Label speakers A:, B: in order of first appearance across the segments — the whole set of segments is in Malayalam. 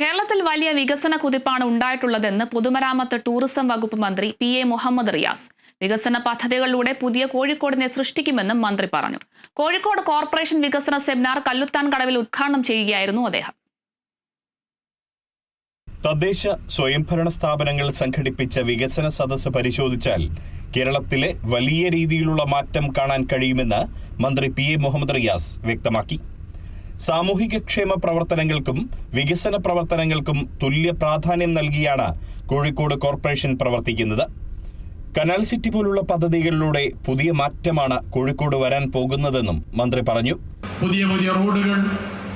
A: കേരളത്തിൽ വലിയ വികസന കുതിപ്പാണ് ഉണ്ടായിട്ടുള്ളതെന്ന് പൊതുമരാമത്ത് ടൂറിസം വകുപ്പ് മന്ത്രി പി എ മുഹമ്മദ് റിയാസ്. വികസന പദ്ധതികളിലൂടെ പുതിയ കോഴിക്കോടിനെ സൃഷ്ടിക്കുമെന്നും മന്ത്രി പറഞ്ഞു. കോഴിക്കോട് കോർപ്പറേഷൻ വികസന സെമിനാർ കല്ലുത്താൻ കടവിൽ ഉദ്ഘാടനം ചെയ്യുകയായിരുന്നു അദ്ദേഹം.
B: തദ്ദേശ സ്വയംഭരണ സ്ഥാപനങ്ങൾ സംഘടിപ്പിച്ച വികസന സദസ്സ് പരിശോധിച്ചാൽ കേരളത്തിലെ വലിയ രീതിയിലുള്ള മാറ്റം കാണാൻ കഴിയുമെന്ന് മന്ത്രി പി എ മുഹമ്മദ് റിയാസ് വ്യക്തമാക്കി. സാമൂഹിക ക്ഷേമ പ്രവർത്തനങ്ങൾക്കും വികസന പ്രവർത്തനങ്ങൾക്കും തുല്യ പ്രാധാന്യം നൽകിയാണ് കോഴിക്കോട് കോർപ്പറേഷൻ പ്രവർത്തിക്കുന്നത്. കനാൽ സിറ്റി പോലുള്ള പദ്ധതികളിലൂടെ പുതിയ മാറ്റമാണ് കോഴിക്കോട് വരാൻ പോകുന്നതെന്നും മന്ത്രി പറഞ്ഞു.
C: പുതിയ പുതിയ റോഡുകൾ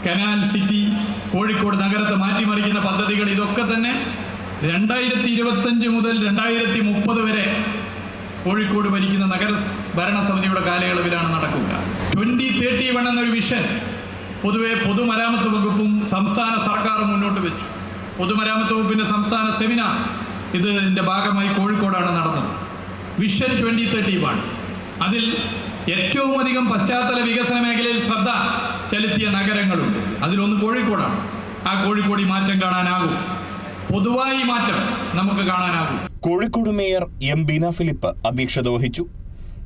C: കനാൽ സിറ്റി കോഴിക്കോട് നഗരത്തെ മാറ്റിമറിക്കുന്ന പദ്ധതികൾ ഇതൊക്കെ തന്നെ രണ്ടായിരത്തി ഇരുപത്തഞ്ച് മുതൽ രണ്ടായിരത്തി മുപ്പത് വരെ കോഴിക്കോട് ഭരിക്കുന്ന നഗര ഭരണസമിതിയുടെ കാലയളവിലാണ് നടക്കുക. ട്വന്റി തേർട്ടി വൺ എന്നൊരു വിഷൻ പൊതുവെ പൊതുമരാമത്ത് വകുപ്പും സംസ്ഥാന സർക്കാരും മുന്നോട്ട് വെച്ചു. പൊതുമരാമത്ത് വകുപ്പിന്റെ സംസ്ഥാന സെമിനാർ ഇതിന്റെ ഭാഗമായി കോഴിക്കോടാണ് നടന്നത്. വിഷൻ ട്വന്റി തേർട്ടി വൺ അതിൽ ഏറ്റവും അധികം പശ്ചാത്തല വികസന മേഖലയിൽ ശ്രദ്ധ ചെലുത്തിയ നഗരങ്ങളുണ്ട്. അതിലൊന്ന് കോഴിക്കോടാണ്. ആ കോഴിക്കോട് ഈ മാറ്റം കാണാനാകും. പൊതുവായി മാറ്റം നമുക്ക് കാണാനാകും.
B: കോഴിക്കോട് മേയർ എം ബീന ഫിലിപ്പ് അധ്യക്ഷത വഹിച്ചു.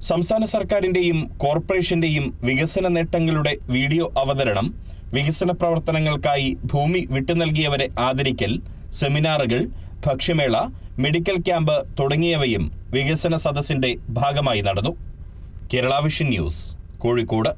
B: സംസ്ഥാന സർക്കാരിന്റെയും കോർപ്പറേഷന്റെയും വികസന നേട്ടങ്ങളുടെ വീഡിയോ അവതരണം വികസന പ്രവർത്തനങ്ങൾക്കായി ഭൂമി വിട്ടുനൽകിയവരെ ആദരിക്കൽ സെമിനാറുകൾ ഭക്ഷ്യമേള മെഡിക്കൽ ക്യാമ്പ് തുടങ്ങിയവയും വികസന സദസ്സിന്റെ ഭാഗമായി നടന്നു. Kerala vision news Kozhikode.